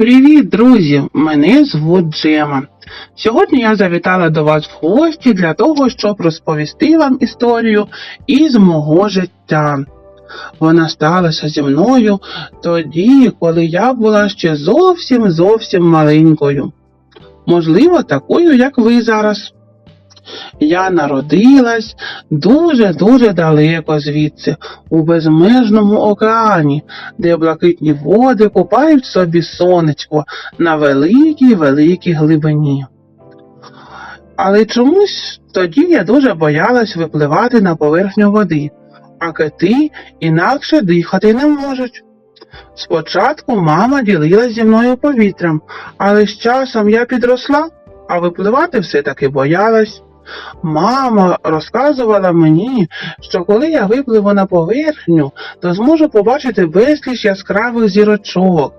Привіт, друзі! Мене звуть Джема. Сьогодні я завітала до вас в гості для того, щоб розповісти вам історію із мого життя. Вона сталася зі мною тоді, коли я була ще зовсім зовсім маленькою. Можливо, такою, як ви зараз. Я народилась дуже-дуже далеко звідси, у безмежному океані, де блакитні води купають собі сонечко на великій великій глибині. Але чомусь тоді я дуже боялась випливати на поверхню води, а кити інакше дихати не можуть. Спочатку мама ділилась зі мною повітрям, але з часом я підросла, а випливати все-таки боялась. Мама розказувала мені, що коли я випливу на поверхню, то зможу побачити безліч яскравих зірочок,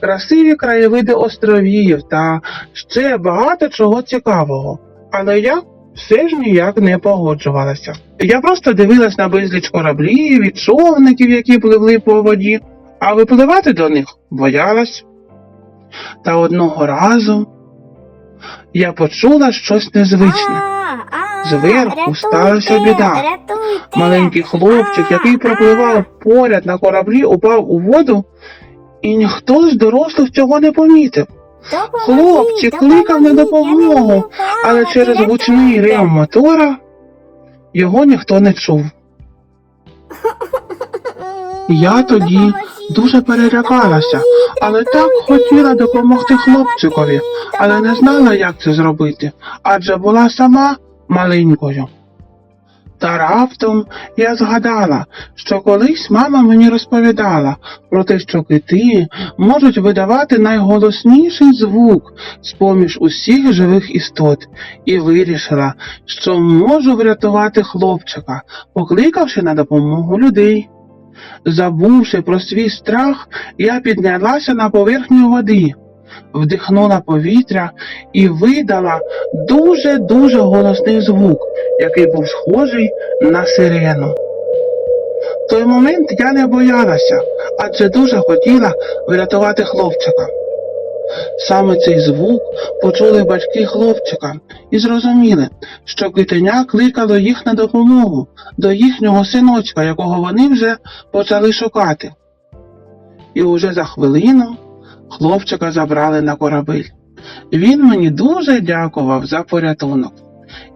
красиві краєвиди островів та ще багато чого цікавого. Але я все ж ніяк не погоджувалася. Я просто дивилась на безліч кораблів і човників, які пливли по воді, а випливати до них боялась. Та одного разу я почула щось незвичне. Зверху сталася біда. Маленький хлопчик, який пропливав поряд на кораблі, упав у воду, і ніхто з дорослих цього не помітив. Хлопчик кликав на допомогу, але через гучний рев мотора його ніхто не чув. Я тоді дуже перелякалася, але так хотіла допомогти хлопчикові, але не знала, як це зробити, адже була сама маленькою. Та раптом я згадала, що колись мама мені розповідала про те, що кити можуть видавати найголосніший звук з-поміж усіх живих істот, і вирішила, що можу врятувати хлопчика, покликавши на допомогу людей. Забувши про свій страх, я піднялася на поверхню води, вдихнула повітря і видала дуже-дуже голосний звук, який був схожий на сирену. В той момент я не боялася, адже дуже хотіла врятувати хлопчика. Саме цей звук почули батьки хлопчика і зрозуміли, що китеня кликало їх на допомогу до їхнього синочка, якого вони вже почали шукати. І уже за хвилину хлопчика забрали на корабель. Він мені дуже дякував за порятунок.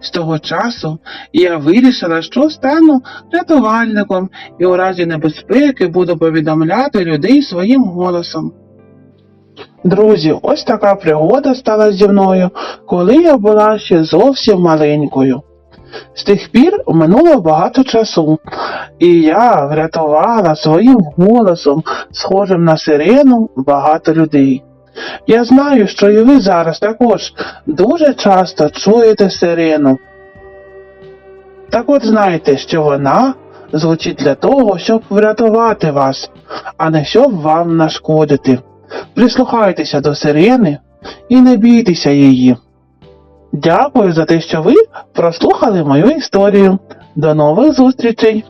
З того часу я вирішила, що стану рятувальником і у разі небезпеки буду повідомляти людей своїм голосом. Друзі, ось така пригода стала зі мною, коли я була ще зовсім маленькою. З тих пір минуло багато часу, і я врятувала своїм голосом, схожим на сирену, багато людей. Я знаю, що і ви зараз також дуже часто чуєте сирену. Так от знайте, що вона звучить для того, щоб врятувати вас, а не щоб вам нашкодити. Прислухайтеся до сирени і не бійтеся її. Дякую за те, що ви прослухали мою історію. До нових зустрічей!